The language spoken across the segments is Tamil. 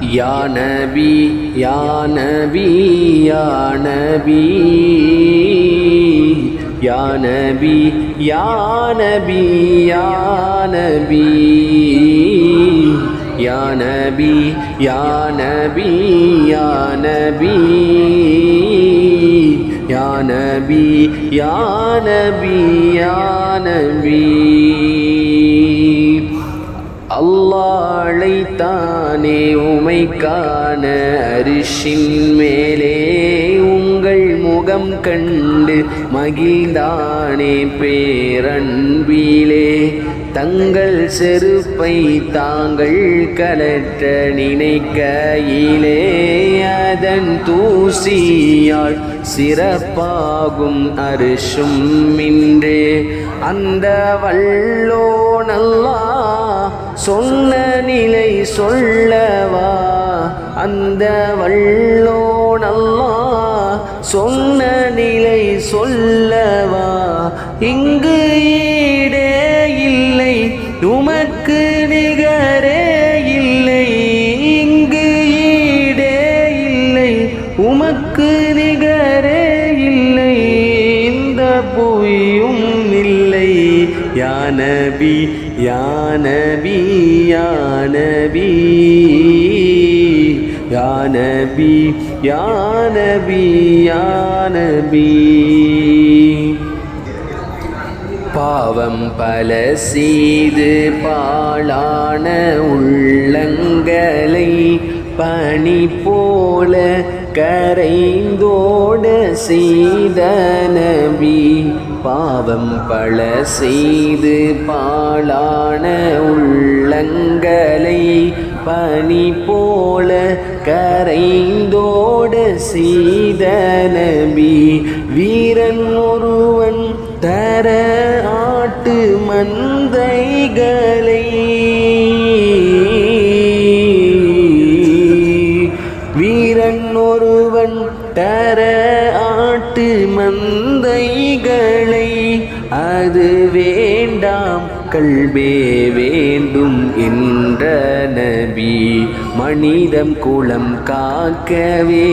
யானபி யானபி யானபி யானபி யானபி யானபி யானபி யானபி யானபி யானபி யானபி யானபி அல்லாழைத்தானே உமை காண அரிஷின் மேலே உங்கள் முகம் கண்டு மகிழ்ந்தானே பேரன்பிலே. தங்கள் செருப்பை தாங்கள் கலற்ற நினைக்கையிலே அதன் தூசியால் சிறப்பாகும் அரிசும் இன்று. அந்த வல்லோன் சொன்ன நிலை சொல்லவா? அந்த வல்லோனல்லா சொன்ன நிலை சொல்லவா? இங்கு ஈடே இல்லை உமக்கு நிகரே இல்லை. இங்கு ஈடே இல்லை உமக்கு யா நபி யா நபி யா நபி. யா நபி யா நபி யா நபி. பாவம் பல செய்து பாழான உள்ளங்களை பணி போல கரைந்தோட செய்த நபி பாவம் பல செய்து பாழான உள்ளங்களை பனி போல கரைந்தோட செய்த நபி வீரன் ஒருவன் தர ஆட்டு மந்தைகள் மந்தைகளை அது வேண்டாம். கல்வே வேண்டும் என்ற நபி மனிதம் குலம் காக்கவே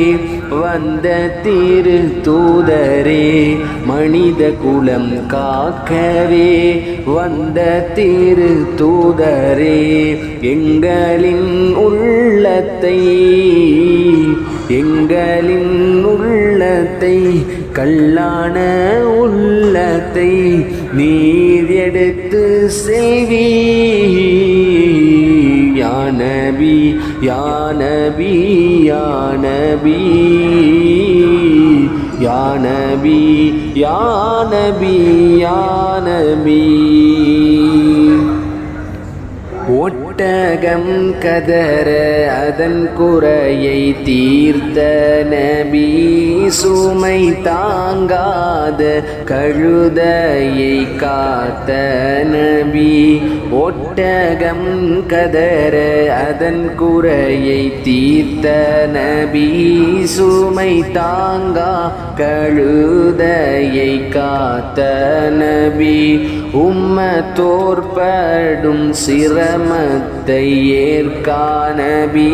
வந்த திரு தூதரே மனித குலம் காக்கவே வந்த திரு தூதரே எங்களின் உள்ளத்தை எங்களின் உள்ளத்தை கல்லான உள்ளத்தை நீர் எடுத்து செல்வி யானபி யானபி யானபி யானபி யானபி யானபி ஒட்டகம் கதற அதன் குறையை தீர்த்த நபி சுமை தாங்காத கழுதையை காத்த நபி. ஒட்டகம் கதற அதன் குறையை தீர்த்த நபி சுமை தாங்கா கழுதை கழுதையை காத்த நபி உம்ம தோற்படும் சிரமத்தை ஏற்கானபி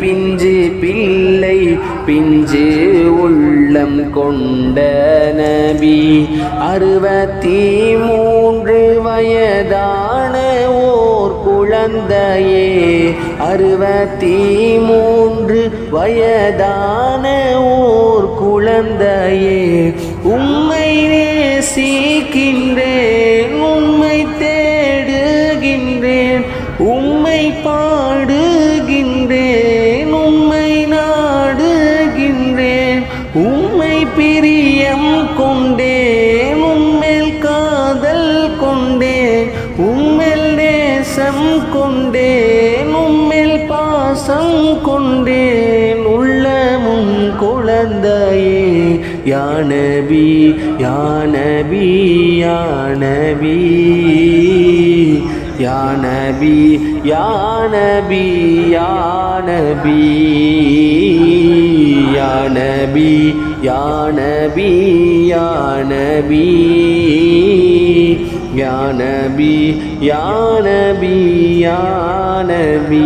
பிஞ்சு பிள்ளை பிஞ்சு உள்ளம் கொண்ட நபி. அறுபத்தி மூன்று வயதான ஓர் குழந்தையே அறுபத்தி மூன்று வயதான ஓர் குழந்தையே நாடுகின்றேன் உம்மை நாடுகின்றேன். உம்மை பிரியம் கொண்டேன் உம்மேல் காதல் கொண்டேன். உம்மேல் நேசம் கொண்டேன் உம்மேல் பாசம் கொண்டேன். உள்ளமும் குழந்தையே யானபி யானபி யானபி யானபி யானபி யானபி யானபி யானபி யானபி யானபி யானபி யானபி